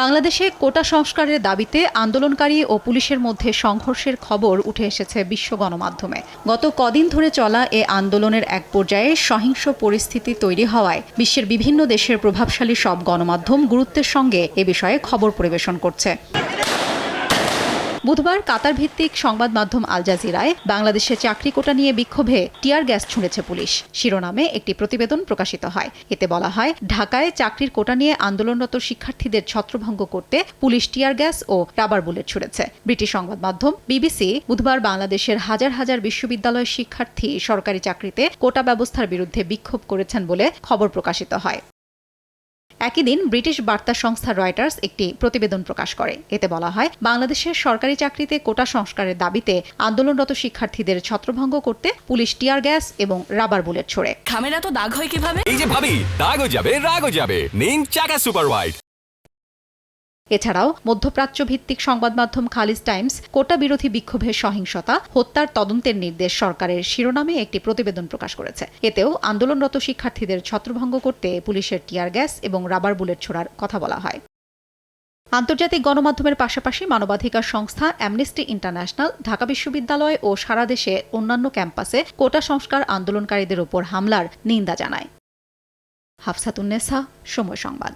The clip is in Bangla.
বাংলাদেশে কোটা সংস্কারের দাবিতে আন্দোলনকারী ও পুলিশের মধ্যে সংঘর্ষের খবর উঠে এসেছে বিশ্ব গণমাধ্যমে। গত কদিন ধরে চলা এ আন্দোলনের এক পর্যায়ে সহিংস পরিস্থিতি তৈরি হওয়ায় বিশ্বের বিভিন্ন দেশের প্রভাবশালী সব গণমাধ্যম গুরুত্বের সঙ্গে এ বিষয়ে খবর পরিবেশন করছে। বুধবার কাতার ভিত্তিক সংবাদ মাধ্যম আল জাজিরায় বাংলাদেশে চাকরি কোটা নিয়ে বিক্ষোভে টিয়ার গ্যাস ছুঁড়েছে পুলিশ। শিরোনামে একটি প্রতিবেদন প্রকাশিত হয়। এতে বলা হয়, ঢাকায় চাকরির কোটা নিয়ে আন্দোলনরত শিক্ষার্থীদের ছত্রভঙ্গ করতে পুলিশ টিয়ার গ্যাস ও রাবার বুলেট ছুড়েছে। ব্রিটিশ সংবাদ মাধ্যম বিবিসি বুধবার বাংলাদেশের হাজার হাজার বিশ্ববিদ্যালয় শিক্ষার্থী সরকারি চাকরিতে কোটা ব্যবস্থার বিরুদ্ধে বিক্ষোভ করেছেন বলে খবর প্রকাশিত হয়। একই দিন ব্রিটিশ বার্তা সংস্থা রয়টার্স একটি প্রতিবেদন প্রকাশ করে। এতে বলা হয় বাংলাদেশের সরকারি চাকরিতে কোটা সংস্কারের দাবিতে আন্দোলনরত শিক্ষার্থীদের ছত্রভঙ্গ করতে পুলিশ টিয়ার গ্যাস এবং রাবার বুলেট ছোড়ে। খামেরা তো দাগ হয় কীভাবে? এই যে ভাবি দাগও যাবে রাগও যাবে। নিন চাকা সুপার হোয়াইট এছাড়াও মধ্যপ্রাচ্য ভিত্তিক সংবাদ মাধ্যম খালিজ টাইমস কোটা বিরোধী বিক্ষোভের সহিংসতা, হত্যার তদন্তের নির্দেশ সরকারের শিরোনামে একটি প্রতিবেদন প্রকাশ করেছে। এতেও আন্দোলনরত শিক্ষার্থীদের ছত্রভঙ্গ করতে পুলিশের টিয়ার গ্যাস এবং রাবার বুলেট ছোড়ার কথা বলা হয়। আন্তর্জাতিক গণমাধ্যমের পাশাপাশি মানবাধিকার সংস্থা অ্যামনেস্টি ইন্টারন্যাশনাল, ঢাকা বিশ্ববিদ্যালয় ও সারা দেশে অন্যান্য ক্যাম্পাসে কোটা সংস্কার আন্দোলনকারীদের ওপর হামলার নিন্দা জানায়। হাফসাতুন্নেসা সময় সংবাদ।